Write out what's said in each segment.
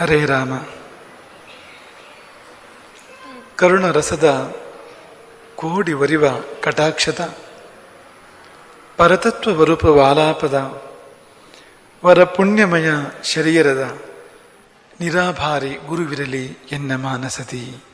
ಹರೇ ರಾಮ. ಕರುಣರಸದ ಕೋಡಿ ವರಿವ ಕಟಾಕ್ಷದ, ಪರತತ್ವ ವರೂಪ ವಾಲಾಪದ, ವರ ಪುಣ್ಯಮಯ ಶರೀರದ ನಿರಾಭಾರಿ ಗುರುವಿರಲಿ ಎನ್ನ ಮಾನಸತಿ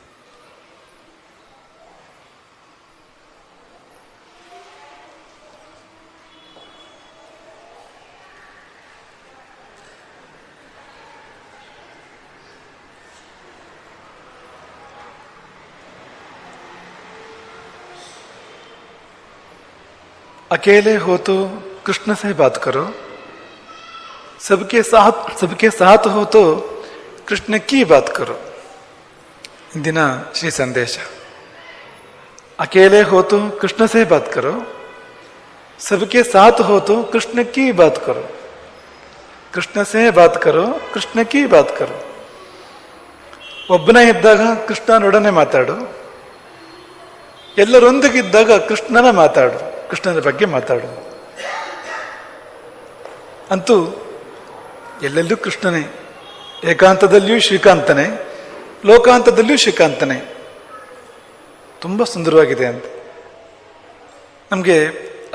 अकेले हो तो कृष्ण से बात करो सबके साथ सबके साथ हो तो कृष्ण की बात करो ಇಂದಿನ ಶ್ರೀ ಸಂದೇಶ अकेले हो तो कृष्ण से बात करो सबके साथ हो तो कृष्ण की बात करो ಕೃಷ್ಣ ಸೇ ಬಾತ್ ಕರೋ ಕೃಷ್ಣ ಕಿ ಬಾತ್ ಕರೋ ಒಬ್ಬನೇ ಇದ್ದಾಗ ಕೃಷ್ಣನೊಡನೆ ಮಾತಾಡು ಎಲ್ಲರೊಂದಿಗಿದ್ದಾಗ ಕೃಷ್ಣನ ಮಾತಾಡು ಕೃಷ್ಣನ ಬಗ್ಗೆ ಮಾತಾಡು ಅಂತೂ ಎಲ್ಲೆಲ್ಲೂ ಕೃಷ್ಣನೇ, ಏಕಾಂತದಲ್ಲಿಯೂ ಶ್ರೀಕಾಂತನೇ, ಲೋಕಾಂತದಲ್ಲಿಯೂ ಶ್ರೀಕಾಂತನೇ. ತುಂಬ ಸುಂದರವಾಗಿದೆ ಅಂತ. ನಮಗೆ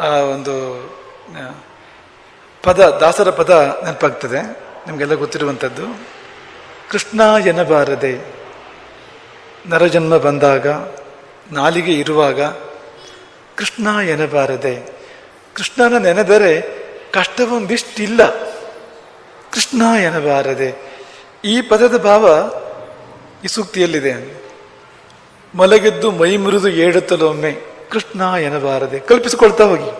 ಆ ಒಂದು ಪದ, ದಾಸರ ಪದ ನೆನಪಾಗ್ತದೆ. ನಮಗೆಲ್ಲ ಗೊತ್ತಿರುವಂಥದ್ದು. ಕೃಷ್ಣ ಎನ್ನಬಾರದೆ, ನರಜನ್ಮ ಬಂದಾಗ, ನಾಲಿಗೆ ಇರುವಾಗ ಕೃಷ್ಣ ಎನಬಾರದೆ ಕೃಷ್ಣನ ನೆನೆದರೆ ಕಷ್ಟವೊಂದಿಷ್ಟಿಲ್ಲ. ಕೃಷ್ಣ ಎನಬಾರದೆ ಈ ಪದದ ಭಾವ ಈ ಸೂಕ್ತಿಯಲ್ಲಿದೆ. ಮಲಗೆದ್ದು ಮೈ ಮುರಿದು ಏಳುತ್ತಲೊಮ್ಮೆ ಕೃಷ್ಣ ಎನಬಾರದೆ ಕಲ್ಪಿಸಿಕೊಳ್ತಾ ಹೋಗಿ.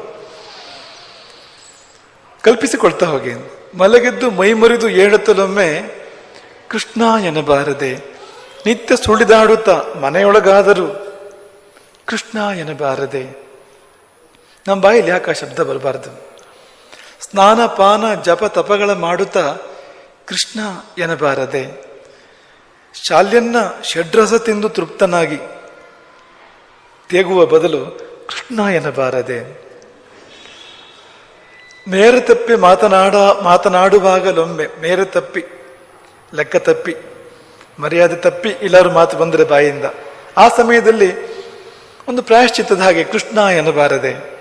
ಕಲ್ಪಿಸಿಕೊಳ್ತಾ ಹೋಗಿ. ಮಲಗೆದ್ದು ಮೈ ಮುರಿದು ಏಳುತ್ತಲೊಮ್ಮೆ ಕೃಷ್ಣ ಎನಬಾರದೆ ನಿತ್ಯ ಸುಳಿದಾಡುತ್ತಾ ಮನೆಯೊಳಗಾದರೂ ಕೃಷ್ಣ ಎನ್ನಬಾರದೆ. ನಮ್ಮ ಬಾಯಲ್ಲಿ ಯಾಕೆ ಆ ಶಬ್ದ ಬರಬಾರ್ದು? ಸ್ನಾನ, ಪಾನ, ಜಪ, ತಪಗಳ ಮಾಡುತ್ತಾ ಕೃಷ್ಣ ಎನಬಾರದೆ ಶಾಲ್ಯನ್ನ ಷಡ್ರಸ ತಿಂದು ತೃಪ್ತನಾಗಿ ತೇಗುವ ಬದಲು ಕೃಷ್ಣ ಎನಬಾರದೆ ಮೇರೆ ತಪ್ಪಿ ಮಾತನಾಡ, ಮಾತನಾಡುವಾಗಲೊಮ್ಮೆ ಮೇರೆ ತಪ್ಪಿ, ಲೆಕ್ಕ ತಪ್ಪಿ, ಮರ್ಯಾದೆ ತಪ್ಪಿ ಎಲ್ಲರೂ ಮಾತು ಬಂದರೆ ಬಾಯಿಂದ. ಆ ಸಮಯದಲ್ಲಿ ಒಂದು ಪ್ರಾಯಶ್ಚಿತ್ತದ ಹಾಗೆ ಕೃಷ್ಣ ಎನ್ನಬಾರದೆ.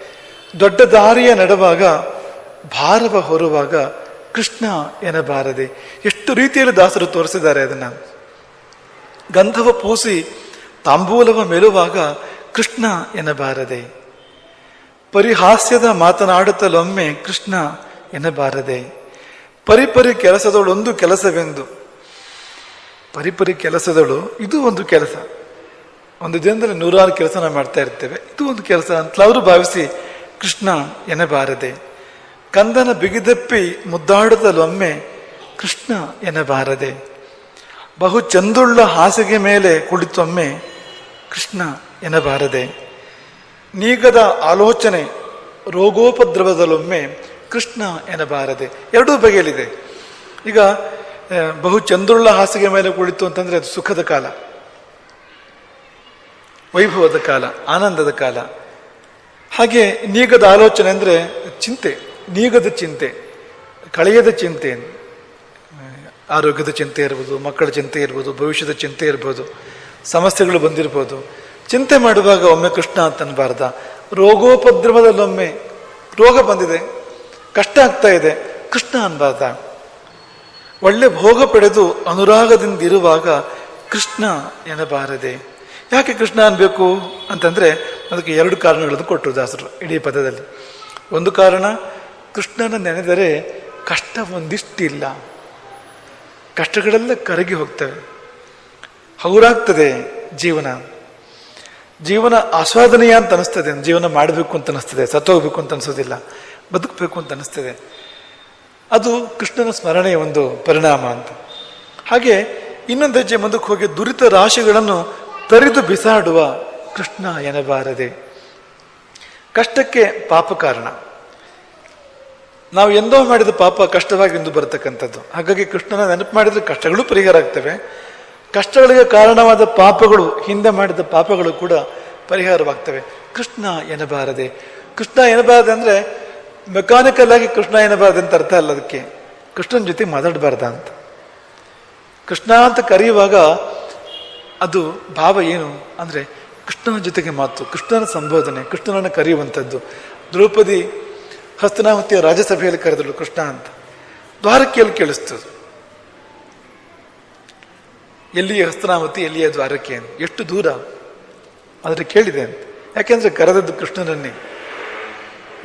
ದೊಡ್ಡ ದಾರಿಯ ನಡುವಾಗ, ಭಾರವ ಹೊರುವಾಗ ಕೃಷ್ಣ ಎನಬಾರದೆ ಎಷ್ಟು ರೀತಿಯಲ್ಲಿ ದಾಸರು ತೋರಿಸಿದ್ದಾರೆ ಅದನ್ನ. ಗಂಧವ ಪೂಸಿ ತಾಂಬೂಲವ ಮೆಲುವಾಗ ಕೃಷ್ಣ ಎನ್ನಬಾರದೆ. ಪರಿಹಾಸ್ಯದ ಮಾತನಾಡುತ್ತಲೊಮ್ಮೆ ಕೃಷ್ಣ ಎನ್ನಬಾರದೆ. ಪರಿಪರಿ ಕೆಲಸದೊಳೊಂದು ಕೆಲಸವೆಂದು. ಪರಿಪರಿ ಕೆಲಸದಳು ಇದು ಒಂದು ಕೆಲಸ. ಒಂದು ದಿನದಲ್ಲಿ ನೂರಾರು ಕೆಲಸ ನಾವು ಮಾಡ್ತಾ ಇರ್ತೇವೆ. ಇದು ಒಂದು ಕೆಲಸ ಅಂತಲಾದರೂ ಭಾವಿಸಿ ಕೃಷ್ಣ ಎನಬಾರದೆ ಕಂದನ ಬಿಗಿದಪ್ಪಿ ಮುದ್ದಾಡುತ್ತಲೊಮ್ಮೆ ಕೃಷ್ಣ ಎನಬಾರದೆ ಬಹು ಚಂದುಳ್ಳ ಹಾಸಿಗೆ ಮೇಲೆ ಕುಳಿತೊಮ್ಮೆ ಕೃಷ್ಣ ಎನಬಾರದೆ ನೀಗದ ಆಲೋಚನೆ ರೋಗೋಪದ್ರವದಲ್ಲೊಮ್ಮೆ ಕೃಷ್ಣ ಎನಬಾರದೆ ಎರಡೂ ಬಗೆಯಲ್ಲಿದೆ. ಈಗ ಬಹು ಚಂದ್ರುಳ್ಳ ಹಾಸಿಗೆ ಮೇಲೆ ಕುಳಿತು ಅಂತಂದ್ರೆ ಅದು ಸುಖದ ಕಾಲ, ವೈಭವದ ಕಾಲ, ಆನಂದದ ಕಾಲ. ಹಾಗೆ ನೀಗದ ಆಲೋಚನೆ ಅಂದರೆ ಚಿಂತೆ, ನೀಗದ ಚಿಂತೆ, ಕಳೆಯದ ಚಿಂತೆ, ಆರೋಗ್ಯದ ಚಿಂತೆ ಇರ್ಬೋದು, ಮಕ್ಕಳ ಚಿಂತೆ ಇರ್ಬೋದು, ಭವಿಷ್ಯದ ಚಿಂತೆ ಇರ್ಬೋದು, ಸಮಸ್ಯೆಗಳು ಬಂದಿರ್ಬೋದು. ಚಿಂತೆ ಮಾಡುವಾಗ ಒಮ್ಮೆ ಕೃಷ್ಣ ಅಂತ ಅನ್ಬಾರ್ದ ರೋಗೋಪದ್ರವದಲ್ಲೊಮ್ಮೆ ರೋಗ ಬಂದಿದೆ, ಕಷ್ಟ ಆಗ್ತಾ ಇದೆ, ಕೃಷ್ಣ ಅನ್ಬಾರ್ದ. ಒಳ್ಳೆ ಭೋಗ ಪಡೆದು ಅನುರಾಗದಿಂದ ಇರುವಾಗ ಕೃಷ್ಣ ಎನ್ನಬಾರದೆ. ಯಾಕೆ ಕೃಷ್ಣ ಅನ್ಬೇಕು ಅಂತಂದ್ರೆ ಅದಕ್ಕೆ ಎರಡು ಕಾರಣಗಳನ್ನು ಕೊಟ್ಟರು ದಾಸರು ಇಡೀ ಪದದಲ್ಲಿ. ಒಂದು ಕಾರಣ, ಕೃಷ್ಣನ ನೆನೆದರೆ ಕಷ್ಟ ಒಂದಿಷ್ಟಿಲ್ಲ. ಕಷ್ಟಗಳೆಲ್ಲ ಕರಗಿ ಹೋಗ್ತವೆ. ಹಗುರಾಗ್ತದೆ ಜೀವನ. ಜೀವನ ಆಸ್ವಾದನೀಯ ಅಂತ ಅನಿಸ್ತದೆ. ಜೀವನ ಮಾಡಬೇಕು ಅಂತ ಅನಿಸ್ತದೆ. ಸತ್ತೋಗ್ಬೇಕು ಅಂತ ಅನಿಸೋದಿಲ್ಲ. ಬದುಕಬೇಕು ಅಂತ ಅನಿಸ್ತದೆ. ಅದು ಕೃಷ್ಣನ ಸ್ಮರಣೆಯ ಒಂದು ಪರಿಣಾಮ ಅಂತ. ಹಾಗೆ ಇನ್ನೊಂದು ಹೆಜ್ಜೆ ಮುಂದಕ್ಕೆ ಹೋಗಿ ದುರಿತ ರಾಶಿಗಳನ್ನು ತರಿದು ಬಿಸಾಡುವ ಕೃಷ್ಣ ಎನಬಾರದೆ ಕಷ್ಟಕ್ಕೆ ಪಾಪ ಕಾರಣ. ನಾವು ಎಂದೋ ಮಾಡಿದ ಪಾಪ ಕಷ್ಟವಾಗಿ ಎಂದು ಬರತಕ್ಕಂಥದ್ದು. ಹಾಗಾಗಿ ಕೃಷ್ಣನ ನೆನಪು ಮಾಡಿದ್ರೆ ಕಷ್ಟಗಳು ಪರಿಹಾರ ಆಗ್ತವೆ. ಕಷ್ಟಗಳಿಗೆ ಕಾರಣವಾದ ಪಾಪಗಳು, ಹಿಂದೆ ಮಾಡಿದ ಪಾಪಗಳು ಕೂಡ ಪರಿಹಾರವಾಗ್ತವೆ. ಕೃಷ್ಣ ಎನಬಾರದೆ ಕೃಷ್ಣ ಎನ್ನಬಾರದೆ ಅಂದ್ರೆ ಮೆಕ್ಯಾನಿಕಲ್ ಆಗಿ ಕೃಷ್ಣ ಎನಬಾರದೆ ಅಂತ ಅರ್ಥ ಅಲ್ಲ ಅದಕ್ಕೆ. ಕೃಷ್ಣನ ಜೊತೆ ಮಾತಾಡಬಾರ್ದ ಅಂತ. ಕೃಷ್ಣ ಅಂತ ಕರೆಯುವಾಗ ಅದು ಭಾವ ಏನು ಅಂದರೆ ಕೃಷ್ಣನ ಜೊತೆಗೆ ಮಾತು, ಕೃಷ್ಣನ ಸಂಬೋಧನೆ, ಕೃಷ್ಣನನ್ನು ಕರೆಯುವಂಥದ್ದು. ದ್ರೌಪದಿ ಹಸ್ತನಾಹುತಿಯ ರಾಜ್ಯಸಭೆಯಲ್ಲಿ ಕರೆದಳು ಕೃಷ್ಣ ಅಂತ. ದ್ವಾರಕೆಯಲ್ಲಿ ಕೇಳಿಸ್ತದೆ. ಎಲ್ಲಿಯ ಹಸ್ತನಾವತಿ ಎಲ್ಲಿಯ ದ್ವಾರಕೆ ಅಂತ. ಎಷ್ಟು ದೂರ? ಆದರೆ ಕೇಳಿದೆ ಅಂತ. ಯಾಕೆಂದರೆ ಕರೆದದ್ದು ಕೃಷ್ಣನನ್ನೇ.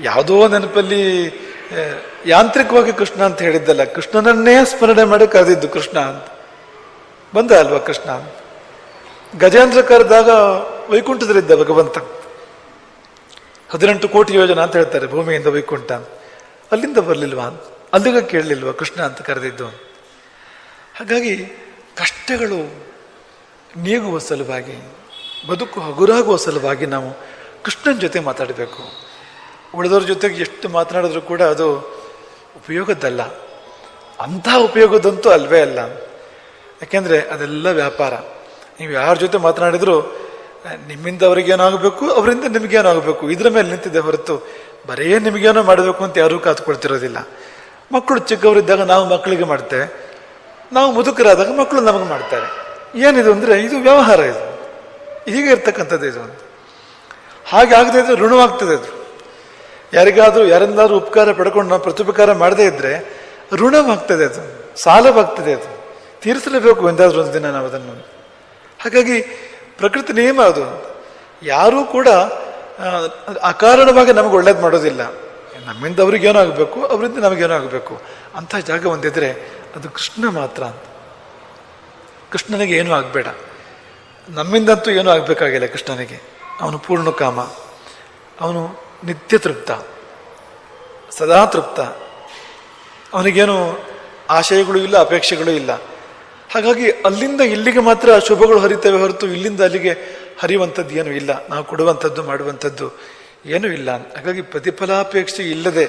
ಯಾವುದೋ ನೆನಪಲ್ಲಿ ಯಾಂತ್ರಿಕವಾಗಿ ಕೃಷ್ಣ ಅಂತ ಹೇಳಿದ್ದಲ್ಲ, ಕೃಷ್ಣನನ್ನೇ ಸ್ಮರಣೆ ಮಾಡಿ ಕರೆದಿದ್ದು ಕೃಷ್ಣ ಅಂತ. ಬಂದ ಅಲ್ವಾ ಕೃಷ್ಣ ಅಂತ? ಗಜೇಂದ್ರ ಕರೆದಾಗ ವೈಕುಂಠದಲ್ಲಿದ್ದ ಭಗವಂತ. ಹದಿನೆಂಟು ಕೋಟಿ ಯೋಜನೆ ಅಂತ ಹೇಳ್ತಾರೆ, ಭೂಮಿಯಿಂದ ವೈಕುಂಠ. ಅಲ್ಲಿಂದ ಬರಲಿಲ್ವಾ? ಅಲ್ಲಿಗೆ ಕೇಳಲಿಲ್ವಾ ಕೃಷ್ಣ ಅಂತ ಕರೆದಿದ್ದು? ಹಾಗಾಗಿ ಕಷ್ಟಗಳು ನೀಗುವ ಸಲುವಾಗಿ, ಬದುಕು ಹಗುರಾಗುವ ಸಲುವಾಗಿ ನಾವು ಕೃಷ್ಣನ ಜೊತೆ ಮಾತಾಡಬೇಕು. ಉಳಿದವ್ರ ಜೊತೆಗೆ ಎಷ್ಟು ಮಾತನಾಡಿದ್ರು ಕೂಡ ಅದು ಉಪಯೋಗದ್ದಲ್ಲ. ಅಂಥ ಉಪಯೋಗದಂತೂ ಅಲ್ವೇ ಅಲ್ಲ. ಯಾಕೆಂದರೆ ಅದೆಲ್ಲ ವ್ಯಾಪಾರ. ನೀವು ಯಾರ ಜೊತೆ ಮಾತನಾಡಿದ್ರು ನಿಮ್ಮಿಂದ ಅವ್ರಿಗೇನಾಗಬೇಕು ಅವರಿಂದ ನಿಮಗೇನಾಗಬೇಕು ಇದರ ಮೇಲೆ ನಿಂತಿದೆ ಹೊರತು ಬರೇ ನಿಮಗೇನೋ ಮಾಡಬೇಕು ಅಂತ ಯಾರೂ ಕಾತ್ಕೊಳ್ತಿರೋದಿಲ್ಲ ಮಕ್ಕಳು ಚಿಕ್ಕವರಿದ್ದಾಗ ನಾವು ಮಕ್ಕಳಿಗೆ ಮಾಡ್ತೇವೆ. ನಾವು ಮುದುಕರಾದಾಗ ಮಕ್ಕಳು ನಮಗೆ ಮಾಡ್ತಾರೆ. ಏನಿದು ಅಂದರೆ, ಇದು ವ್ಯವಹಾರ ಇದು. ಹೀಗೆ ಇರ್ತಕ್ಕಂಥದ್ದು ಇದು ಅಂತ ಹಾಗೆ ಆಗದೆ ಇದ್ರೆ ಋಣವಾಗ್ತದೆ ಅದು. ಯಾರಿಗಾದರೂ, ಯಾರಿಂದಾದ್ರೂ ಉಪಕಾರ ಪಡ್ಕೊಂಡು ನಾವು ಪ್ರತ್ಯುಪಕಾರ ಮಾಡದೇ ಇದ್ದರೆ ಋಣವಾಗ್ತದೆ ಅದು. ಸಾಲವಾಗ್ತದೆ ಅದು. ತೀರಿಸಲೇಬೇಕು ಎಂದಾದರೂ ಒಂದು ದಿನ ನಾವು ಅದನ್ನು. ಹಾಗಾಗಿ ಪ್ರಕೃತಿ ನಿಯಮ ಅದು. ಯಾರೂ ಕೂಡ ಅಕಾರಣವಾಗಿ ನಮಗೆ ಒಳ್ಳೇದು ಮಾಡೋದಿಲ್ಲ. ನಮ್ಮಿಂದ ಅವ್ರಿಗೇನೋ ಆಗಬೇಕು, ಅವರಿಂದ ನಮಗೇನೋ ಆಗಬೇಕು. ಅಂಥ ಜಾಗ ಒಂದಿದ್ರೆ ಅದು ಕೃಷ್ಣ ಮಾತ್ರ ಅಂತ. ಕೃಷ್ಣನಿಗೆ ಏನೂ ಆಗಬೇಡ. ನಮ್ಮಿಂದಂತೂ ಏನೂ ಆಗಬೇಕಾಗಿಲ್ಲ ಕೃಷ್ಣನಿಗೆ. ಅವನು ಪೂರ್ಣ ಕಾಮ. ಅವನು ನಿತ್ಯ ತೃಪ್ತ. ಸದಾ ತೃಪ್ತ. ಅವನಿಗೇನು ಆಶಯಗಳು ಇಲ್ಲ, ಅಪೇಕ್ಷೆಗಳು ಇಲ್ಲ. ಹಾಗಾಗಿ ಅಲ್ಲಿಂದ ಇಲ್ಲಿಗೆ ಮಾತ್ರ ಶುಭಗಳು ಹರಿತವೆ ಹೊರತು ಇಲ್ಲಿಂದ ಅಲ್ಲಿಗೆ ಹರಿಯುವಂಥದ್ದು ಏನೂ ಇಲ್ಲ. ನಾವು ಕೊಡುವಂಥದ್ದು, ಮಾಡುವಂಥದ್ದು ಏನೂ ಇಲ್ಲ. ಹಾಗಾಗಿ ಪ್ರತಿಫಲಾಪೇಕ್ಷೆ ಇಲ್ಲದೆ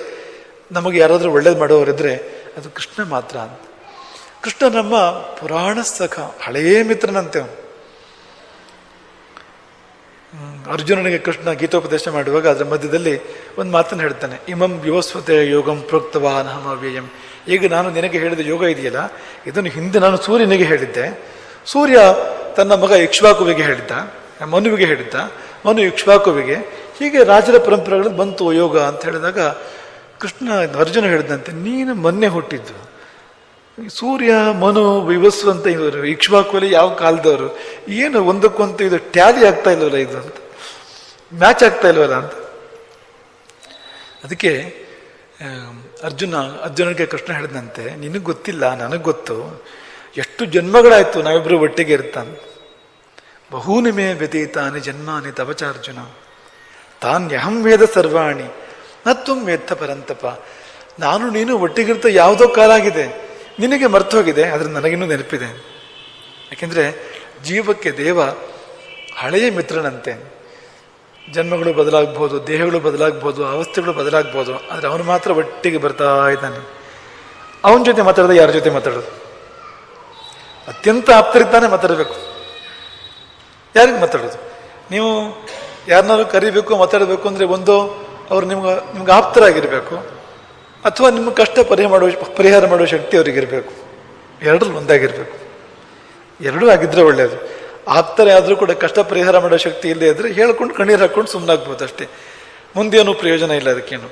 ನಮಗೆ ಯಾರಾದರೂ ಒಳ್ಳೇದು ಮಾಡೋರಿದ್ರೆ ಅದು ಕೃಷ್ಣ ಮಾತ್ರ ಅಂತ. ಕೃಷ್ಣ ನಮ್ಮ ಪುರಾಣ ಸಖ ಹಳೆಯ ಮಿತ್ರನಂತೆ ಅವನು. ಅರ್ಜುನನಿಗೆ ಕೃಷ್ಣ ಗೀತೋಪದೇಶ ಮಾಡುವಾಗ ಅದರ ಮಧ್ಯದಲ್ಲಿ ಒಂದು ಮಾತನ್ನು ಹೇಳ್ತಾನೆ, ಇಮಂ ವಿವಸ್ವತಯ ಯೋಗಂ ಪ್ರೋಕ್ತವಾನಹಮ ಹಮವ್ಯಯಂ ಈಗ ನಾನು ನಿನಗೆ ಹೇಳಿದ ಯೋಗ ಇದೆಯಲ್ಲ, ಇದನ್ನು ಹಿಂದೆ ನಾನು ಸೂರ್ಯನಿಗೆ ಹೇಳಿದ್ದೆ. ಸೂರ್ಯ ತನ್ನ ಮಗ ಇಕ್ಷ್ವಾಕುವಿಗೆ ಹೇಳಿದ್ದ, ಮನುವಿಗೆ ಹೇಳಿದ್ದ, ಮನು ಇಕ್ಷ್ವಾಕುವಿಗೆ ಹೀಗೆ ರಾಜರ ಪರಂಪರೆಗಳು ಬಂತು ಯೋಗ ಅಂತ ಹೇಳಿದಾಗ ಕೃಷ್ಣ ಅರ್ಜುನ ಹೇಳಿದಂತೆ, ನೀನು ಮೊನ್ನೆ ಹುಟ್ಟಿದ್ದು ಸೂರ್ಯ ಮನು ವಿವಸ್ಸು ಅಂತ ಇವರು ಇಕ್ಷ್ವಾಕುಲಿ ಯಾವ ಕಾಲದವರು? ಏನು ಒಂದಕ್ಕೊಂದು ಇದು ಟ್ಯಾಲಿ ಆಗ್ತಾ ಇಲ್ವಲ್ಲ ಇದು ಅಂತ? ಮ್ಯಾಚ್ ಆಗ್ತಾ ಇಲ್ವಲ್ಲ ಅಂತ? ಅದಕ್ಕೆ ಅರ್ಜುನ ಅರ್ಜುನಿಗೆ ಕೃಷ್ಣ ಹೇಳಿದಂತೆ, ನಿನಗೆ ಗೊತ್ತಿಲ್ಲ, ನನಗೆ ಗೊತ್ತು. ಎಷ್ಟು ಜನ್ಮಗಳಾಯ್ತು ನಾವಿಬ್ಬರು ಒಟ್ಟಿಗೆ ಇರ್ತಾನೆ. ಬಹೂನಿಮೆ ವ್ಯತೀತಾನೆ ಜನ್ಮಾನಿ ತವಚ ಅರ್ಜುನ. ತಾನ್ಯಹಂ ವೇದ ಸರ್ವಾಣಿ ನತ್ವಂ ವೇತ್ತ ಪರಂತಪ. ನಾನು ನೀನು ಒಟ್ಟಿಗಿರ್ತ ಯಾವುದೋ ಕಾಲ ಆಗಿದೆ. ನಿನಗೆ ಮರ್ತು ಹೋಗಿದೆ ಆದರೆ ನನಗಿನ್ನೂ ನೆನಪಿದೆ. ಯಾಕೆಂದರೆ ಜೀವಕ್ಕೆ ದೇವ ಹಳೆಯ ಮಿತ್ರನಂತೆ. ಜನ್ಮಗಳು ಬದಲಾಗ್ಬೋದು, ದೇಹಗಳು ಬದಲಾಗ್ಬೋದು, ಅವಸ್ಥೆಗಳು ಬದಲಾಗ್ಬೋದು, ಆದರೆ ಅವನು ಮಾತ್ರ ಒಟ್ಟಿಗೆ ಬರ್ತಾ ಇದ್ದಾನೆ. ಅವನ ಜೊತೆ ಮಾತಾಡೋದು ಯಾರ ಜೊತೆ ಮಾತಾಡೋದು? ಅತ್ಯಂತ ಆಪ್ತರಿದ್ದಾನೆ ಮಾತಾಡಬೇಕು. ಯಾರಿಗೆ ಮಾತಾಡೋದು? ನೀವು ಯಾರನ್ನಾದ್ರು ಕರಿಬೇಕು, ಮಾತಾಡಬೇಕು ಅಂದರೆ ಒಂದು, ಅವ್ರು ನಿಮ್ಗೆ ನಿಮ್ಗೆ ಆಪ್ತರಾಗಿರಬೇಕು. ಅಥವಾ ನಿಮ್ಮ ಕಷ್ಟ ಪರಿಹಾರ ಮಾಡುವ ಪರಿಹಾರ ಮಾಡುವ ಶಕ್ತಿ ಅವರಿಗಿರಬೇಕು. ಎರಡರಲ್ಲಿ ಒಂದಾಗಿರಬೇಕು. ಎರಡೂ ಆಗಿದ್ರೆ ಒಳ್ಳೆಯದು ಆಗ್ತಾರೆ ಆದರೂ ಕೂಡ ಕಷ್ಟ ಪರಿಹಾರ ಮಾಡೋ ಶಕ್ತಿ ಇಲ್ಲದೆ ಇದ್ದರೆ ಹೇಳ್ಕೊಂಡು ಕಣ್ಣೀರು ಹಾಕೊಂಡು ಸುಮ್ಮನಾಗ್ಬೋದು ಅಷ್ಟೇ. ಮುಂದೇನು ಪ್ರಯೋಜನ ಇಲ್ಲ ಅದಕ್ಕೇನು.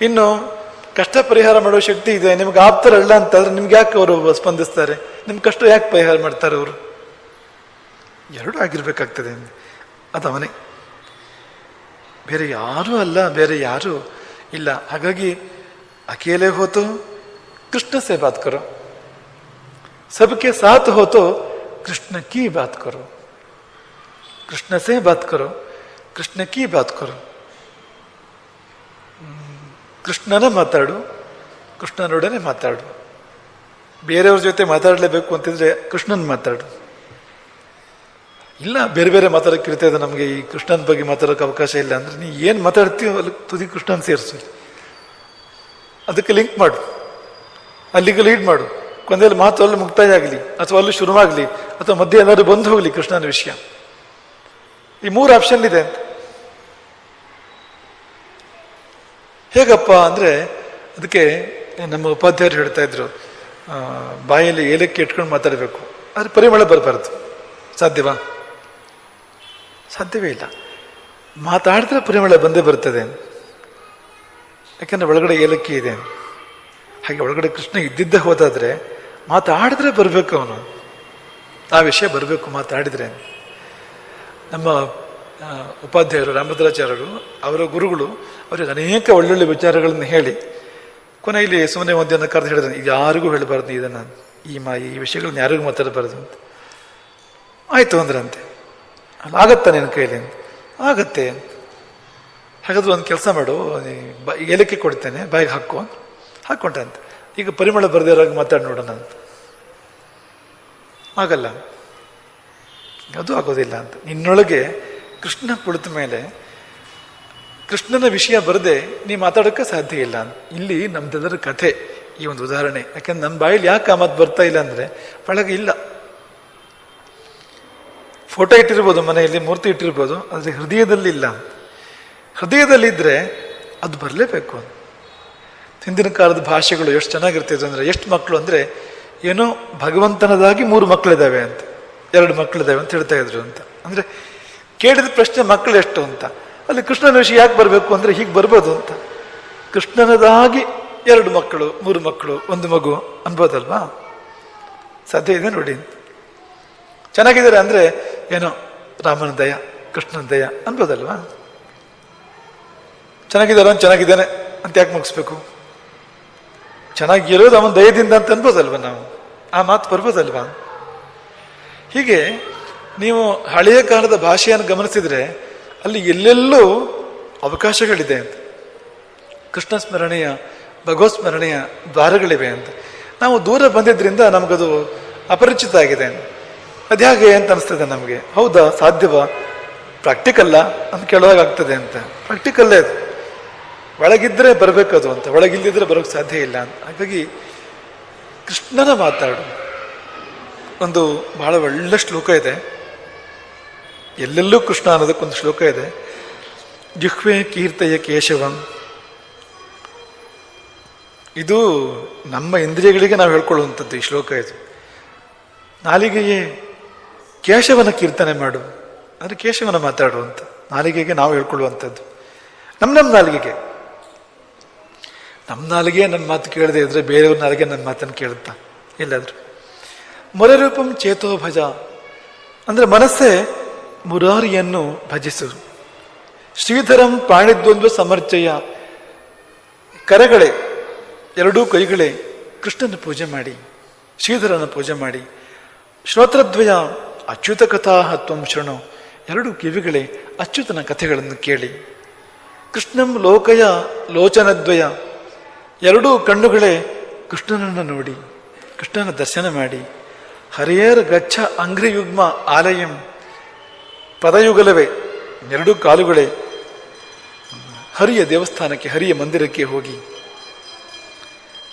ಇನ್ನು ಕಷ್ಟ ಪರಿಹಾರ ಮಾಡೋ ಶಕ್ತಿ ಇದೆ. ನಿಮ್ಗೆ ಆಪ್ತರಲ್ಲ ಅಂತಂದ್ರೆ ನಿಮ್ಗೆ ಯಾಕೆ ಅವರು ಸ್ಪಂದಿಸ್ತಾರೆ? ನಿಮ್ಮ ಕಷ್ಟ ಯಾಕೆ ಪರಿಹಾರ ಮಾಡ್ತಾರೆ ಅವರು? ಎರಡೂ ಆಗಿರ್ಬೇಕಾಗ್ತದೆ. ಅದು ಅವನೇ. ಬೇರೆ ಯಾರೂ ಅಲ್ಲ, ಬೇರೆ ಯಾರೂ ಇಲ್ಲ. ಹಾಗಾಗಿ ಅಕೇಲೆ ಹೋತು ಕೃಷ್ಣ ಸೇ ಬಾತ್ ಕರೋ सबके साथ हो तो कृष्ण की बात करो कृष्ण से बात करो कृष्ण की बात करो ಹ್ಮ್, ಕೃಷ್ಣನ ಮಾತಾಡು ಕೃಷ್ಣನೊಡನೆ ಮಾತಾಡು ಬೇರೆಯವ್ರ ಜೊತೆ ಮಾತಾಡಲೇಬೇಕು ಅಂತಿದ್ರೆ ಕೃಷ್ಣನ್ ಮಾತಾಡು ಇಲ್ಲ ಬೇರೆ ಬೇರೆ ಮಾತಾಡೋಕೆ ಇರ್ತದೆ ನಮಗೆ ಈ ಕೃಷ್ಣನ ಬಗ್ಗೆ ಮಾತಾಡೋಕೆ ಅವಕಾಶ ಇಲ್ಲ ಅಂದ್ರೆ ನೀ ಏನು ಮಾತಾಡ್ತೀಯೋ ಅಲ್ಲಿ ತುದಿ ಕೃಷ್ಣನ್ ಸೇರಿಸು ಅದಕ್ಕೆ ಲಿಂಕ್ ಮಾಡು. ಅಲ್ಲಿಗೆ ಲೀಡ್ ಮಾಡು. ಕೊನೆಯಲ್ಲಿ ಮಾತು ಅಲ್ಲಿ ಮುಕ್ತಾಯ ಆಗಲಿ ಅಥವಾ ಅಲ್ಲಿ ಶುರುವಾಗಲಿ, ಅಥವಾ ಮಧ್ಯೆ ಏನಾದರೂ ಬಂದು ಹೋಗಲಿ ಕೃಷ್ಣನ ವಿಷಯ. ಈ ಮೂರು ಆಪ್ಷನ್ ಇದೆ. ಹೇಗಪ್ಪ ಅಂದರೆ, ಅದಕ್ಕೆ ನಮ್ಮ ಉಪಾಧ್ಯಾಯರು ಹೇಳ್ತಾ ಇದ್ರು ಬಾಯಲ್ಲಿ ಏಲಕ್ಕಿ ಇಟ್ಕೊಂಡು ಮಾತಾಡಬೇಕು. ಆದರೆ ಪರಿಮಳ ಬರಬಾರ್ದು. ಸಾಧ್ಯವಾ? ಸಾಧ್ಯವೇ ಇಲ್ಲ. ಮಾತಾಡಿದ್ರೆ ಪರಿಮಳ ಬಂದೇ ಬರ್ತದೆ. ಯಾಕಂದ್ರೆ ಒಳಗಡೆ ಏಲಕ್ಕಿ ಇದೆ. ಹಾಗೆ ಒಳಗಡೆ ಕೃಷ್ಣ ಇದ್ದಿದ್ದೇ ಹೋದಾದ್ರೆ ಮಾತಾಡಿದ್ರೆ ಬರಬೇಕು ಅವನು. ಆ ವಿಷಯ ಬರಬೇಕು ಮಾತಾಡಿದ್ರೆ. ನಮ್ಮ ಉಪಾಧ್ಯಾಯರು, ರಾಮಭದ್ರಾಚಾರ್ಯರು, ಅವರ ಗುರುಗಳು, ಅವರಿಗೆ ಅನೇಕ ಒಳ್ಳೊಳ್ಳೆ ವಿಚಾರಗಳನ್ನು ಹೇಳಿ, ಕೊನೆಯಲ್ಲಿ ಸುಮ್ಮನೆ ಒಂದನ್ನು ಕರೆದು ಹೇಳಿದ್ರೆ ಯಾರಿಗೂ ಹೇಳಬಾರ್ದು ಇದನ್ನು. ಈ ಮಾ, ಈ ವಿಷಯಗಳನ್ನ ಯಾರಿಗೂ ಮಾತಾಡಬಾರ್ದು ಅಂತ. ಆಯಿತು ಅಂದ್ರಂತೆ. ಅಲ್ಲ ಆಗತ್ತಾ ನಿನ್ನ ಕೈಲಿ ಆಗತ್ತೆ. ಹಾಗಾದ್ರೆ ಒಂದು ಕೆಲಸ ಮಾಡು ಏಲಕ್ಕಿ ಕೊಡ್ತೇನೆ, ಬಾಯಿಗೆ ಹಾಕು ಅಂತ. ಹಾಕ್ಕೊಂಡಂತೆ ಈಗ ಪರಿಮಳ ಬರದಿರೋಗಿ ಮಾತಾಡಿ ನೋಡೋಣ ಅಂತ. ಆಗಲ್ಲ. ಅದು ಆಗೋದಿಲ್ಲ ಅಂತ. ನಿನ್ನೊಳಗೆ ಕೃಷ್ಣ ಕುಳಿತ ಮೇಲೆ ಕೃಷ್ಣನ ವಿಷಯ ಬರದೆ ನೀ ಮಾತಾಡೋಕ್ಕೆ ಸಾಧ್ಯ ಇಲ್ಲ ಅಂತ. ಇಲ್ಲಿ ನಮ್ದೆಲ್ಲರ ಕಥೆ, ಈ ಒಂದು ಉದಾಹರಣೆ. ಯಾಕಂದ್ರೆ ನಮ್ಮ ಬಾಯಲ್ಲಿ ಯಾಕೆ ಆ ಮಾತು ಬರ್ತಾ ಇಲ್ಲ ಅಂದರೆ ಒಳಗೆ ಇಲ್ಲ. ಫೋಟೋ ಇಟ್ಟಿರ್ಬೋದು, ಮನೆಯಲ್ಲಿ ಮೂರ್ತಿ ಇಟ್ಟಿರ್ಬೋದು, ಆದರೆ ಹೃದಯದಲ್ಲಿ ಇಲ್ಲ. ಹೃದಯದಲ್ಲಿದ್ದರೆ ಅದು ಬರಲೇಬೇಕು. ಹಿಂದಿನ ಕಾಲದ ಭಾಷೆಗಳು ಎಷ್ಟು ಚೆನ್ನಾಗಿರ್ತಿದ್ರು ಅಂದರೆ ಎಷ್ಟು ಮಕ್ಕಳು ಅಂದರೆ ಏನೋ ಭಗವಂತನದಾಗಿ ಮೂರು ಮಕ್ಕಳಿದ್ದಾವೆ ಅಂತ, ಎರಡು ಮಕ್ಕಳಿದ್ದಾವೆ ಅಂತ ಹೇಳ್ತಾ ಇದ್ರು ಅಂತ. ಅಂದರೆ ಕೇಳಿದ ಪ್ರಶ್ನೆ ಮಕ್ಕಳು ಎಷ್ಟು ಅಂತ, ಅಲ್ಲಿ ಕೃಷ್ಣನ ವಿಷಯ ಯಾಕೆ ಬರಬೇಕು ಅಂದರೆ ಹೀಗೆ ಬರ್ಬೋದು ಅಂತ. ಕೃಷ್ಣನದಾಗಿ ಎರಡು ಮಕ್ಕಳು, ಮೂರು ಮಕ್ಕಳು, ಒಂದು ಮಗು ಅನ್ಬೋದಲ್ವಾ? ಸಾಧ್ಯ ಇದೆ ನೋಡಿ ಚೆನ್ನಾಗಿದ್ದಾರೆ ಅಂದರೆ ಏನೋ ರಾಮನ ದಯ, ಕೃಷ್ಣನ ದಯ ಅನ್ಬೋದಲ್ವಾ? ಚೆನ್ನಾಗಿದ್ದಾರ ಚೆನ್ನಾಗಿದ್ದಾನೆ ಅಂತ ಯಾಕೆ ಮುಗಿಸ್ಬೇಕು? ಚೆನ್ನಾಗಿರೋದು ಅವನ ದಯದಿಂದ ಅಂತ ಅನ್ಬೋದಲ್ವ ನಾವು? ಆ ಮಾತು ಬರ್ಬೋದಲ್ವಾ? ಹೀಗೆ ನೀವು ಹಳೆಯ ಕಾಲದ ಭಾಷೆಯನ್ನು ಗಮನಿಸಿದ್ರೆ ಅಲ್ಲಿ ಎಲ್ಲೆಲ್ಲೂ ಅವಕಾಶಗಳಿದೆ ಅಂತ. ಕೃಷ್ಣ ಸ್ಮರಣೆಯ ಭಗವತ್ ಸ್ಮರಣೆಯ ದ್ವಾರಗಳಿವೆ ಅಂತ. ನಾವು ದೂರ ಬಂದಿದ್ದರಿಂದ ನಮಗದು ಅಪರಿಚಿತ ಆಗಿದೆ ಅದು ಹೇಗೆ ಅಂತ ಅನಿಸ್ತದೆ ನಮಗೆ. ಹೌದಾ, ಸಾಧ್ಯವಾ? ಪ್ರಾಕ್ಟಿಕಲ್ಲ ಅಂತ ಕೇಳುವಾಗ ಆಗ್ತದೆ ಅಂತ. ಪ್ರಾಕ್ಟಿಕಲ್ಲೇ ಅದು. ಒಳಗಿದ್ರೆ ಬರಬೇಕದು ಅಂತ ಒಳಗಿಲ್ಲದಿದ್ರೆ ಬರೋಕ್ಕೆ ಸಾಧ್ಯ ಇಲ್ಲ ಅಂತ. ಹಾಗಾಗಿ ಕೃಷ್ಣನ ಮಾತಾಡು. ಒಂದು ಬಹಳ ಒಳ್ಳೆ ಶ್ಲೋಕ ಇದೆ. ಎಲ್ಲೆಲ್ಲೂ ಕೃಷ್ಣ ಅನ್ನೋದಕ್ಕೊಂದು ಶ್ಲೋಕ ಇದೆ. ಜಿಹ್ವೆ ಕೀರ್ತಯ ಕೇಶವಂ. ಇದು ನಮ್ಮ ಇಂದ್ರಿಯಗಳಿಗೆ ನಾವು ಹೇಳ್ಕೊಳ್ಳುವಂಥದ್ದು ಈ ಶ್ಲೋಕ ಇದು. ನಾಲಿಗೆಯೇ ಕೇಶವನ ಕೀರ್ತನೆ ಮಾಡು. ಅಂದರೆ ಕೇಶವನ ಮಾತಾಡುವಂಥ ನಾಲಿಗೆಗೆ ನಾವು ಹೇಳ್ಕೊಳ್ಳುವಂಥದ್ದು. ನಮ್ಮ ನಮ್ಮ ನಾಲಿಗೆಗೆ. ನಮ್ಮ ನಾಲಿಗೆ ನನ್ನ ಮಾತು ಕೇಳದೆ ಇದ್ರೆ ಬೇರೆಯವ್ರ ನಾಲಿಗೆ ನನ್ನ ಮಾತನ್ನು ಕೇಳುತ್ತಾ. ಮೊರೆ ರೂಪಂ ಚೇತೋ ಭಜ. ಅಂದ್ರೆ ಮನಸ್ಸೇ ಮುರಾರಿಯನ್ನು ಭಜಿಸು ಶ್ರೀಧರಂ ಪಾಣಿದ್ವಂದ್ವ ಸಮರ್ಚಯ. ಕರಗಳೇ, ಎರಡೂ ಕೈಗಳೇ ಕೃಷ್ಣನ ಪೂಜೆ ಮಾಡಿ, ಶ್ರೀಧರನ ಪೂಜೆ ಮಾಡಿ. ಶ್ರೋತ್ರದ್ವಯ, ಅಚ್ಯುತ ಕಥಾ ಶೃಣು. ಎರಡು ಕಿವಿಗಳೇ ಅಚ್ಯುತನ ಕಥೆಗಳನ್ನು ಕೇಳಿ. ಕೃಷ್ಣಂ ಲೋಕಯ ಲೋಚನದ್ವಯ. ಎರಡೂ ಕಣ್ಣುಗಳೇ ಕೃಷ್ಣನನ್ನು ನೋಡಿ, ಕೃಷ್ಣನ ದರ್ಶನ ಮಾಡಿ. ಹರಿಯರ್ ಗಚ್ಚ ಅಂಗ್ರಿಯುಗ್ಮ ಆಲಯಂ ಪದಯುಗಲವೇ, ಎರಡೂ ಕಾಲುಗಳೇ ಹರಿಯ ದೇವಸ್ಥಾನಕ್ಕೆ, ಹರಿಯ ಮಂದಿರಕ್ಕೆ ಹೋಗಿ.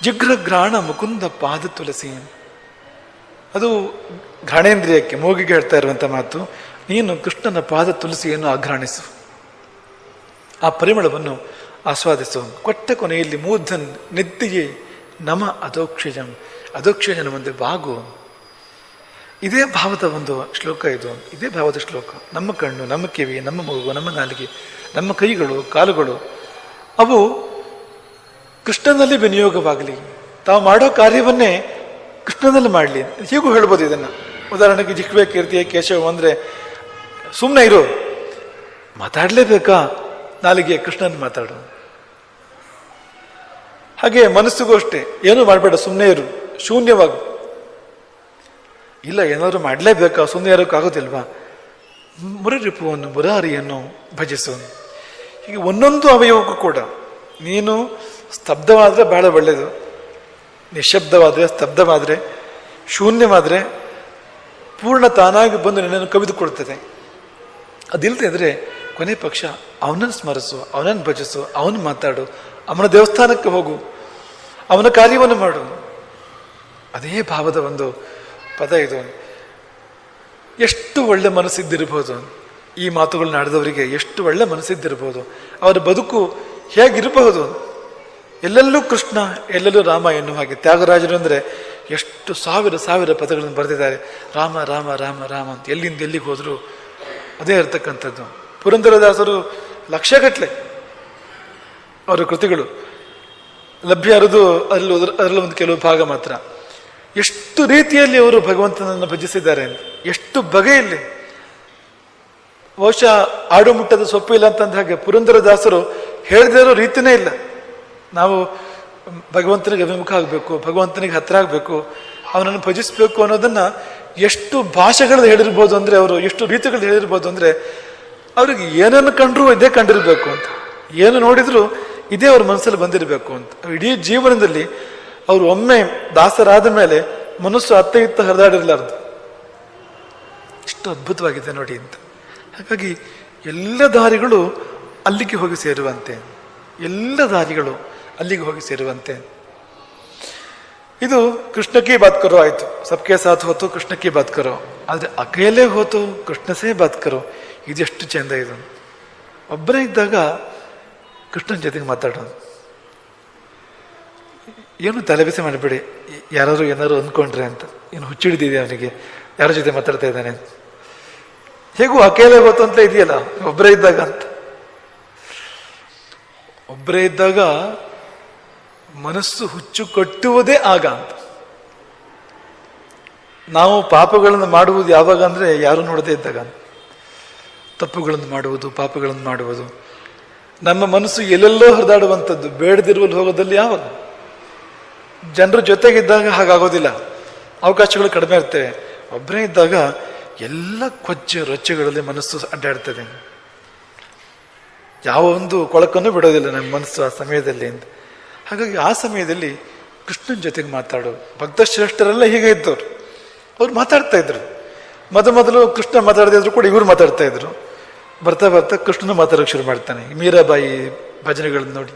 ಜಿಘ್ರಘ್ರಾಣ ಮುಕುಂದ ಪಾದ ತುಳಸಿ ಅದು ಘಾಣೇಂದ್ರಿಯಕ್ಕೆ ಮೂಗಿಗೆ ಹೇಳ್ತಾ ಇರುವಂತ ಮಾತು. ನೀನು ಕೃಷ್ಣನ ಪಾದ ತುಳಸಿಯನ್ನು ಆಘ್ರಾಣಿಸು. ಆ ಪರಿಮಳವನ್ನು ಆಸ್ವಾದಿಸು ಕೊಟ್ಟ ಕೊನೆಯಲ್ಲಿ ಮೂರ್ಧನ್ ನೆತ್ತಿಗೆ ನಮ ಅದೋಕ್ಷಜಂ, ಅದೋಕ್ಷಜನ ಮುಂದೆ ಬಾಗು. ಇದೇ ಭಾವದ ಒಂದು ಶ್ಲೋಕ ಇದು. ಇದೇ ಭಾವದ ಶ್ಲೋಕ. ನಮ್ಮ ಕಣ್ಣು, ನಮ್ಮ ಕಿವಿ, ನಮ್ಮ ಮಗು, ನಮ್ಮ ನಾಲಿಗೆ, ನಮ್ಮ ಕೈಗಳು, ಕಾಲುಗಳು, ಅವು ಕೃಷ್ಣನಲ್ಲಿ ವಿನಿಯೋಗವಾಗಲಿ. ತಾವು ಮಾಡೋ ಕಾರ್ಯವನ್ನೇ ಕೃಷ್ಣನಲ್ಲಿ ಮಾಡಲಿ. ಹೀಗೂ ಹೇಳ್ಬೋದು ಇದನ್ನು. ಉದಾಹರಣೆಗೆ ಜಿಕ್ವೆ, ಕೀರ್ತಿಯ, ಕೇಶವ ಅಂದರೆ ಸುಮ್ಮನೆ ಇರು. ಮಾತಾಡಲೇಬೇಕಾ? ನಾಲಿಗೆ ಕೃಷ್ಣನ ಮಾತಾಡು. ಹಾಗೆ ಮನಸ್ಸಿಗೂ ಅಷ್ಟೇ. ಏನು ಮಾಡಬೇಡ ಸುಮ್ಮನೆ ಇರು. ಶೂನ್ಯವಾಗು. ಇಲ್ಲ, ಏನಾದರೂ ಮಾಡಲೇಬೇಕಾ? ಸುಮ್ಮನೆ ಇರೋಕ್ಕಾಗೋದಿಲ್ವಾ ಮುರರಿಪುವನ್ನು ಮುರಾರಿಯನ್ನು ಭಜಿಸು ಹೀಗೆ ಒಂದೊಂದು ಅವಯವಕ್ಕೂ ಕೂಡ. ನೀನು ಸ್ತಬ್ಧವಾದರೆ ಬಹಳ ಒಳ್ಳೆಯದು ನಿಶಬ್ದವಾದರೆ, ಸ್ತಬ್ಧವಾದರೆ, ಶೂನ್ಯವಾದರೆ ಪೂರ್ಣ ತಾನಾಗಿ ಬಂದು ನಿನ್ನನ್ನು ಕವಿದುಕೊಳ್ತದೆ. ಅದಿಲ್ಲದೆ ಇದ್ದರೆ ಕೊನೆ ಪಕ್ಷ ಅವನನ್ನು ಸ್ಮರಿಸು, ಅವನನ್ನು ಭಜಿಸು, ಅವನು ಮಾತಾಡು ಅವನ ದೇವಸ್ಥಾನಕ್ಕೆ ಹೋಗು. ಅವನ ಕಾರ್ಯವನ್ನು ಮಾಡು. ಅದೇ ಭಾವದ ಒಂದು ಪದ ಇದು. ಎಷ್ಟು ಒಳ್ಳೆ ಮನಸ್ಸಿದ್ದಿರಬಹುದು ಈ ಮಾತುಗಳನ್ನ ಆಡಿದವರಿಗೆ ಎಷ್ಟು ಒಳ್ಳೆ ಮನಸ್ಸಿದ್ದಿರಬಹುದು ಅವರ ಬದುಕು ಹೇಗಿರಬಹುದು? ಎಲ್ಲೆಲ್ಲೂ ಕೃಷ್ಣ, ಎಲ್ಲೆಲ್ಲೂ ರಾಮ ಎನ್ನುವ ಹಾಗೆ. ತ್ಯಾಗರಾಜರು ಅಂದರೆ ಎಷ್ಟು ಸಾವಿರ ಸಾವಿರ ಪದಗಳನ್ನು ಬರೆದಿದ್ದಾರೆ. ರಾಮ ರಾಮ ರಾಮ ರಾಮ ಅಂತ ಎಲ್ಲಿಂದ ಎಲ್ಲಿಗೆ ಹೋದರೂ ಅದೇ ಇರತಕ್ಕಂಥದ್ದು. ಪುರಂದರದಾಸರು ಲಕ್ಷಗಟ್ಟಲೆ ಅವರ ಕೃತಿಗಳು. ಲಭ್ಯ ಇರೋದು ಅಲ್ಲಿ ಅದರಲ್ಲಿ ಒಂದು ಕೆಲವು ಭಾಗ ಮಾತ್ರ. ಎಷ್ಟು ರೀತಿಯಲ್ಲಿ ಅವರು ಭಗವಂತನನ್ನು ಭಜಿಸಿದ್ದಾರೆ, ಎಷ್ಟು ಬಗೆಯಲ್ಲಿ. ಬಹುಶಃ ಆಡು ಮುಟ್ಟದ ಸೊಪ್ಪು ಇಲ್ಲ ಅಂತಂದ ಹಾಗೆ ಪುರಂದರದಾಸರು ಇರೋ ರೀತಿನೇ ಇಲ್ಲ. ನಾವು ಭಗವಂತನಿಗೆ ಅಭಿಮುಖ ಆಗಬೇಕು, ಭಗವಂತನಿಗೆ ಹತ್ರ ಆಗಬೇಕು, ಅವನನ್ನು ಭಜಿಸಬೇಕು ಅನ್ನೋದನ್ನು ಎಷ್ಟು ಭಾಷೆಗಳಲ್ಲಿ ಹೇಳಿರ್ಬೋದು ಅಂದರೆ ಅವರು, ಎಷ್ಟು ರೀತಿಗಳು ಹೇಳಿರ್ಬೋದು ಅಂದರೆ, ಅವ್ರಿಗೆ ಏನನ್ನು ಕಂಡ್ರು ಇದೇ ಕಂಡಿರಬೇಕು ಅಂತ. ಏನು ನೋಡಿದ್ರು ಇದೇ ಅವ್ರ ಮನಸ್ಸಲ್ಲಿ ಬಂದಿರಬೇಕು ಅಂತ. ಇಡೀ ಜೀವನದಲ್ಲಿ ಅವರು ಒಮ್ಮೆ ದಾಸರಾದ ಮೇಲೆ ಮನಸ್ಸು ಅತ್ತ ಇತ್ತ ಹರಿದಾಡಿರ್ಲಾರ್ದು. ಇಷ್ಟು ಅದ್ಭುತವಾಗಿದೆ ನೋಡಿ ಅಂತ. ಹಾಗಾಗಿ ಎಲ್ಲ ದಾರಿಗಳು ಅಲ್ಲಿಗೆ ಹೋಗಿ ಸೇರುವಂತೆ. ಎಲ್ಲ ದಾರಿಗಳು ಅಲ್ಲಿಗೆ ಹೋಗಿ ಸೇರುವಂತೆ. ಇದು ಕೃಷ್ಣಕ್ಕೆ ಬಾತ್ಕರೋ ಆಯಿತು. ಸಬ್ಕೆ ಸಾಥ್ ಹೋತು ಕೃಷ್ಣಕ್ಕೆ ಬಾತ್ಕರೋ ಆದ್ರೆ ಅಕೇಲೆ ಹೋತು ಕೃಷ್ಣಸೇ ಬಾತ್ಕರೋ ಇದೆಷ್ಟು ಚೆಂದ ಇದು. ಒಬ್ಬರೇ ಇದ್ದಾಗ ಕೃಷ್ಣನ ಜೊತೆಗೆ ಮಾತಾಡೋದು. ಏನು ತಲೆಬಿಸಿ ಮಾಡಬೇಡಿ. ಯಾರಾದ್ರು ಏನಾದ್ರು ಅಂದ್ಕೊಂಡ್ರೆ ಅಂತ. ಏನು ಹುಚ್ಚಿಡಿದಿದೆ ಅವನಿಗೆ? ಯಾರ ಜೊತೆ ಮಾತಾಡ್ತಾ ಇದ್ದಾನೆ ಅಂತ. ಹೇಗೂ ಅಕೇಲೆ ಗೊತ್ತು ಅಂತ ಇದೆಯಲ್ಲ? ಒಬ್ಬರೇ ಇದ್ದಾಗ ಅಂತ. ಒಬ್ಬರೇ ಇದ್ದಾಗ ಮನಸ್ಸು ಹುಚ್ಚು ಕಟ್ಟುವುದೇ ಆಗ ಅಂತ. ನಾವು ಪಾಪಗಳನ್ನು ಮಾಡುವುದು ಯಾವಾಗ ಅಂದರೆ ಯಾರು ನೋಡದೇ ಇದ್ದಾಗ. ತಪ್ಪುಗಳನ್ನು ಮಾಡುವುದು, ಪಾಪಗಳನ್ನು ಮಾಡುವುದು. ನಮ್ಮ ಮನಸ್ಸು ಎಲ್ಲೆಲ್ಲೋ ಹರಿದಾಡುವಂಥದ್ದು, ಬೇಡದಿರುವಲ್ಲಿ ಹೋಗೋದಲ್ಲಿ ಯಾವಾಗ ಜನರ ಜೊತೆಗಿದ್ದಾಗ ಹಾಗಾಗೋದಿಲ್ಲ. ಅವಕಾಶಗಳು ಕಡಿಮೆ ಇರ್ತವೆ ಒಬ್ಬರೇ ಇದ್ದಾಗ ಎಲ್ಲ ಕೊಚ್ಚು ರೊಚ್ಚೆಗಳಲ್ಲಿ ಮನಸ್ಸು ಅಡ್ಡಾಡ್ತದೆ. ಯಾವ ಒಂದು ಕೊಳಕನ್ನು ಬಿಡೋದಿಲ್ಲ ನಮ್ಮ ಮನಸ್ಸು ಆ ಸಮಯದಲ್ಲಿ ಅಂತ. ಹಾಗಾಗಿ ಆ ಸಮಯದಲ್ಲಿ ಕೃಷ್ಣನ ಜೊತೆಗೆ ಮಾತಾಡು. ಭಕ್ತಶ್ರೇಷ್ಠರೆಲ್ಲ ಹೀಗೆ ಇದ್ದವ್ರು. ಅವ್ರು ಮಾತಾಡ್ತಾ ಇದ್ರು. ಮೊದ ಮೊದಲು ಕೃಷ್ಣ ಮಾತಾಡದೇ ಇದ್ರು ಕೂಡ ಇವರು ಮಾತಾಡ್ತಾ ಇದ್ರು. ಬರ್ತಾ ಬರ್ತಾ ಕೃಷ್ಣನ ಮಾತಾಡೋಕೆ ಶುರು ಮಾಡ್ತಾನೆ. ಮೀರಾಬಾಯಿ ಭಜನೆಗಳನ್ನು ನೋಡಿ.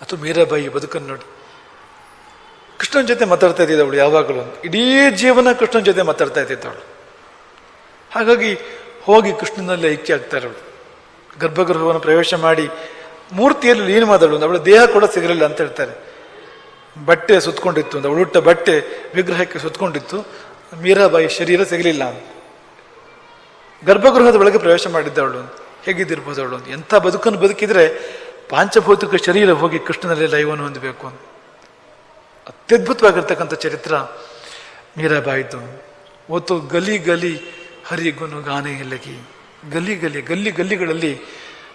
ಅಥವಾ ಮೀರಾಬಾಯಿ ಬದುಕನ್ನು ನೋಡಿ. ಕೃಷ್ಣನ ಜೊತೆ ಮಾತಾಡ್ತಾ ಅವಳು ಯಾವಾಗಲೂ ಇಡೀ ಜೀವನ ಕೃಷ್ಣನ ಜೊತೆ ಮಾತಾಡ್ತಾ ಇದ್ದಿದ್ದವಳು ಹಾಗಾಗಿ ಹೋಗಿ ಕೃಷ್ಣನಲ್ಲಿ ಐಕ್ಯ ಆಗ್ತಾರೆ ಅವಳು. ಗರ್ಭಗೃಹವನ್ನು ಪ್ರವೇಶ ಮಾಡಿ ಮೂರ್ತಿಯಲ್ಲಿ ಲೀನ ಮಾತಾಡು ಅವಳ ದೇಹ ಕೂಡ ಸಿಗಲಿಲ್ಲ ಅಂತ ಹೇಳ್ತಾರೆ. ಬಟ್ಟೆ ಸುತ್ತಕೊಂಡಿತ್ತು ಅಂತ. ಅವಳುಟ್ಟ ಬಟ್ಟೆ ವಿಗ್ರಹಕ್ಕೆ ಸುತ್ತಕೊಂಡಿತ್ತು ಮೀರಾಬಾಯಿ ಶರೀರ ಸಿಗಲಿಲ್ಲ ಅಂತ. ಗರ್ಭಗೃಹದ ಒಳಗೆ ಪ್ರವೇಶ ಮಾಡಿದ್ದವಳು ಹೇಗಿದ್ದಿರ್ಬೋದು ಅವಳು ಎಂಥ ಬದುಕನ್ನು ಬದುಕಿದ್ರೆ ಪಾಂಚಭೌತಿಕ ಶರೀರ ಹೋಗಿ ಕೃಷ್ಣನಲ್ಲಿ ಲೈವನ್ನು ಹೊಂದಬೇಕು ಅಂತ. ಅತ್ಯದ್ಭುತವಾಗಿರ್ತಕ್ಕಂಥ ಚರಿತ್ರ ಮೀರಾಬಾಯಿತು ಓತು ಗಲಿ ಗಲಿ ಹರಿ ಗುಣ ಗಾನೆ ಇಲ್ಲಗಿ. ಗಲಿ ಗಲಿ, ಗಲ್ಲಿ ಗಲ್ಲಿಗಳಲ್ಲಿ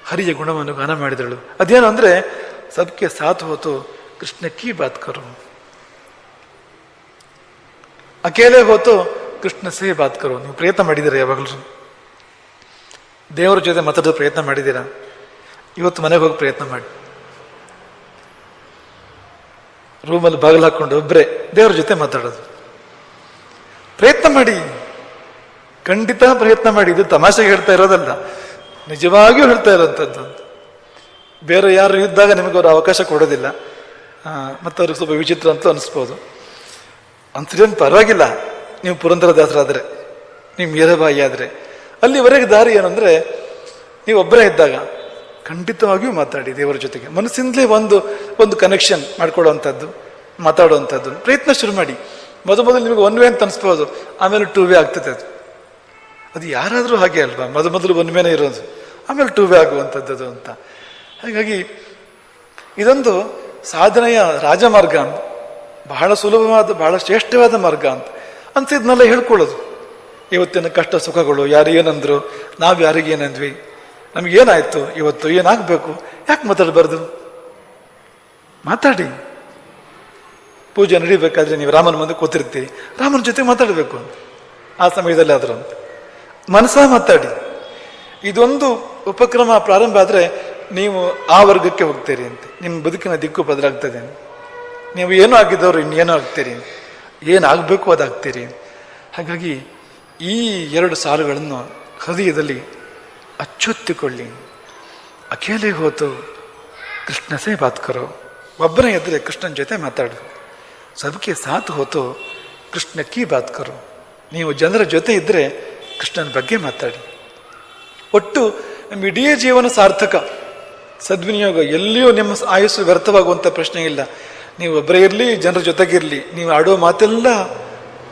ಹರಿಯ ಗುಣವನ್ನು ಗಾನ ಮಾಡಿದಳು. ಅದೇನು ಅಂದರೆ ಸಬ್ಕೆ ಸಾಥ್ ಹೋತು ಕೃಷ್ಣ ಕಿ ಬಾತ್ ಕರು. ಅಕೇಲೆ ಹೋತು ಕೃಷ್ಣ ಸೇ ಬಾತ್ ಕರು. ನೀವು ಪ್ರಯತ್ನ ಮಾಡಿದರೆ ಯಾವಾಗಲೂ? ದೇವರ ಜೊತೆ ಮಾತಾಡೋ ಪ್ರಯತ್ನ ಮಾಡಿದ್ದೀರಾ? ಇವತ್ತು ಮನೆಗೆ ಹೋಗಿ ಪ್ರಯತ್ನ ಮಾಡಿ. ರೂಮಲ್ಲಿ ಬಾಗಿಲು ಹಾಕೊಂಡು ಒಬ್ಬರೇ ದೇವ್ರ ಜೊತೆ ಮಾತಾಡೋದು. ಪ್ರಯತ್ನ ಮಾಡಿ. ಖಂಡಿತ ಪ್ರಯತ್ನ ಮಾಡಿ. ಇದು ತಮಾಷೆಗೆ ಹೇಳ್ತಾ ಇರೋದಲ್ಲ. ನಿಜವಾಗಿಯೂ ಹೇಳ್ತಾ ಇರೋಂಥದ್ದು. ಬೇರೆ ಯಾರು ಇದ್ದಾಗ ನಿಮಗೆ ಅವರು ಅವಕಾಶ ಕೊಡೋದಿಲ್ಲ. ಮತ್ತು ಮತ್ತೆ ಅವ್ರಿಗೆ ಸ್ವಲ್ಪ ವಿಚಿತ್ರ ಅಂತ ಅನಿಸ್ಬೋದು. ಅಂತ ಪರವಾಗಿಲ್ಲ. ನೀವು ಪುರಂದರ ದಾಸರಾದರೆ ನೀವು ಮೀರಬಾಯಿ ಆದರೆ ಅಲ್ಲಿವರೆಗೆ ದಾರಿ ಏನಂದ್ರೆ, ನೀವು ಒಬ್ಬರೇ ಇದ್ದಾಗ ಖಂಡಿತವಾಗಿಯೂ ಮಾತಾಡಿ ದೇವರ ಜೊತೆಗೆ. ಮನಸ್ಸಿಂದಲೇ ಒಂದು ಒಂದು ಕನೆಕ್ಷನ್ ಮಾಡ್ಕೊಳ್ಳುವಂಥದ್ದು, ಮಾತಾಡುವಂಥದ್ದು. ಪ್ರಯತ್ನ ಶುರು ಮಾಡಿ. ಮೊದಲು ಮೊದಲು ನಿಮಗೆ ಒನ್ ವೇ ಅಂತ ಅನಿಸ್ಬೋದು. ಆಮೇಲೆ ಟೂ ವೇ ಆಗ್ತದೆ ಅದು. ಅದು ಯಾರಾದರೂ ಹಾಗೆ ಅಲ್ವಾ? ಮೊದಲು ಮೊದಲು ಒನ್ ವೇನೇ ಇರೋದು. ಆಮೇಲೆ ಟೂ ವೇ ಆಗುವಂಥದ್ದು ಅಂತ. ಹಾಗಾಗಿ ಇದೊಂದು ಸಾಧನೆಯ ರಾಜಮಾರ್ಗ ಅಂತ. ಬಹಳ ಸುಲಭವಾದ, ಬಹಳ ಶ್ರೇಷ್ಠವಾದ ಮಾರ್ಗ ಅಂತ. ಅನ್ಸಿದ್ನೆಲ್ಲ ಹೇಳ್ಕೊಳ್ಳೋದು. ಇವತ್ತಿನ ಕಷ್ಟ ಸುಖಗಳು ಯಾರು ಏನಂದ್ರು, ನಾವು ಯಾರಿಗೆ ಏನಂದ್ವಿ? ನಮಗೇನಾಯ್ತು ಇವತ್ತು ಏನಾಗಬೇಕು? ಯಾಕೆ ಮಾತಾಡಬಾರ್ದು? ಮಾತಾಡಿ. ಪೂಜೆ ನಡಿಬೇಕಾದ್ರೆ ನೀವು ರಾಮನ ಮುಂದೆ ಕೂತಿರ್ತೀರಿ ರಾಮನ ಜೊತೆ ಮಾತಾಡಬೇಕು ಆ ಸಮಯದಲ್ಲಿ ಆದರೂ ಮನಸ್ಸ ಮಾತಾಡಿ. ಇದೊಂದು ಉಪಕ್ರಮ ಪ್ರಾರಂಭ ಆದರೆ ನೀವು ಆ ವರ್ಗಕ್ಕೆ ಹೋಗ್ತೀರಿ ಅಂತ. ನಿಮ್ಮ ಬದುಕಿನ ದಿಕ್ಕು ಬದಲಾಗ್ತದೆ ನೀವು ಏನೋ ಆಗಿದ್ದವರು ಇನ್ನೇನೋ ಆಗ್ತೀರಿ ಏನಾಗಬೇಕು ಅದಾಗ್ತೀರಿ ಹಾಗಾಗಿ ಈ ಎರಡು ಸಾಲುಗಳನ್ನು ಹೃದಯದಲ್ಲಿ ಅಚ್ಚೊತ್ತಿಕೊಳ್ಳಿ. ಅಕೇಲೆ ಹೋತು, ಕೃಷ್ಣ ಸೇ ಬಾತ್ಕರು ಒಬ್ಬನೇ ಇದ್ದರೆ ಕೃಷ್ಣನ ಜೊತೆ ಮಾತಾಡು. ಸಬ್ಕೆ ಸಾತ್ ಹೋತು, ಕೃಷ್ಣ ಕಿ ಬಾತ್ಕರು ನೀವು ಜನರ ಜೊತೆ ಇದ್ದರೆ ಕೃಷ್ಣನ ಬಗ್ಗೆ ಮಾತಾಡಿ. ಒಟ್ಟು ನಮ್ಮ ಇಡೀ ಜೀವನ ಸಾರ್ಥಕ. ಸದ್ವಿನಿಯೋಗ ಎಲ್ಲಿಯೂ ನಿಮ್ಮ ಆಯುಸ್ಸು ವ್ಯರ್ಥವಾಗುವಂಥ ಪ್ರಶ್ನೆ ಇಲ್ಲ. ನೀವು ಒಬ್ಬರೇ ಇರಲಿ, ಜನರ ಜೊತೆಗಿರಲಿ. ನೀವು ಆಡೋ ಮಾತೆಲ್ಲ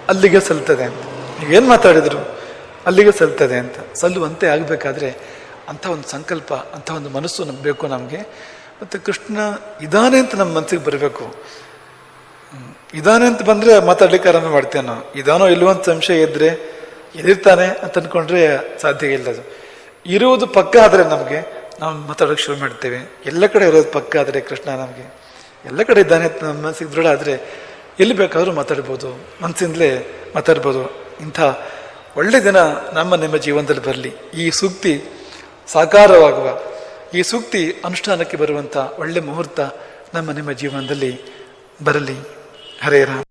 ಅಲ್ಲಿಗೆ ಸಲ್ತದೆ ಅಂತ. ನೀವೇನು ಮಾತಾಡಿದ್ರು? ಅಲ್ಲಿಗೆ ಸಲ್ತದೆ ಅಂತ. ಸಲ್ಲುವಂತೆ ಆಗಬೇಕಾದ್ರೆ ಅಂಥ ಒಂದು ಸಂಕಲ್ಪ, ಅಂಥ ಒಂದು ಮನಸ್ಸು ನಮ್ಗೆ ಬೇಕು ನಮಗೆ. ಮತ್ತು ಕೃಷ್ಣ ಇದಾನೆ ಅಂತ ನಮ್ಮ ಮನಸ್ಸಿಗೆ ಬರಬೇಕು. ಇದಾನೆ ಅಂತ ಬಂದರೆ ಮಾತಾಡ್ಲಿಕ್ಕೆ ಆರಂಭ ಮಾಡ್ತೇವೆ ನಾವು ಇದಾನೋ ಇಲ್ಲವೋ ಅಂತ ಸಂಶಯ ಇದ್ದರೆ ಎದಿರ್ತಾನೆ ಅಂತ ಅಂದ್ಕೊಂಡ್ರೆ ಸಾಧ್ಯ ಇಲ್ಲ ಅದು. ಇರುವುದು ಪಕ್ಕ ಆದರೆ ನಮಗೆ ನಾವು ಮಾತಾಡೋಕೆ ಶುರು ಮಾಡ್ತೇವೆ. ಎಲ್ಲ ಕಡೆ ಇರೋದು ಪಕ್ಕ ಆದರೆ ಕೃಷ್ಣ ನಮಗೆ. ಎಲ್ಲ ಕಡೆ ಇದ್ದಾನೆ ಅಂತ ನಮ್ಮ ಮನಸ್ಸಿಗೆ ದೃಢ ಆದರೆ ಎಲ್ಲಿ ಬೇಕಾದರೂ ಮಾತಾಡ್ಬೋದು. ಮನಸ್ಸಿಂದಲೇ ಮಾತಾಡ್ಬೋದು. ಇಂಥ ಒಳ್ಳೆ ದಿನ ನಮ್ಮ ನಿಮ್ಮ ಜೀವನದಲ್ಲಿ ಬರಲಿ. ಈ ಸೂಕ್ತಿ ಸಾಕಾರವಾಗುವ, ಈ ಸೂಕ್ತಿ ಅನುಷ್ಠಾನಕ್ಕೆ ಬರುವಂಥ ಒಳ್ಳೆ ಮುಹೂರ್ತ ನಮ್ಮ ನಿಮ್ಮ ಜೀವನದಲ್ಲಿ ಬರಲಿ. ಹರೇ ರಾಮ.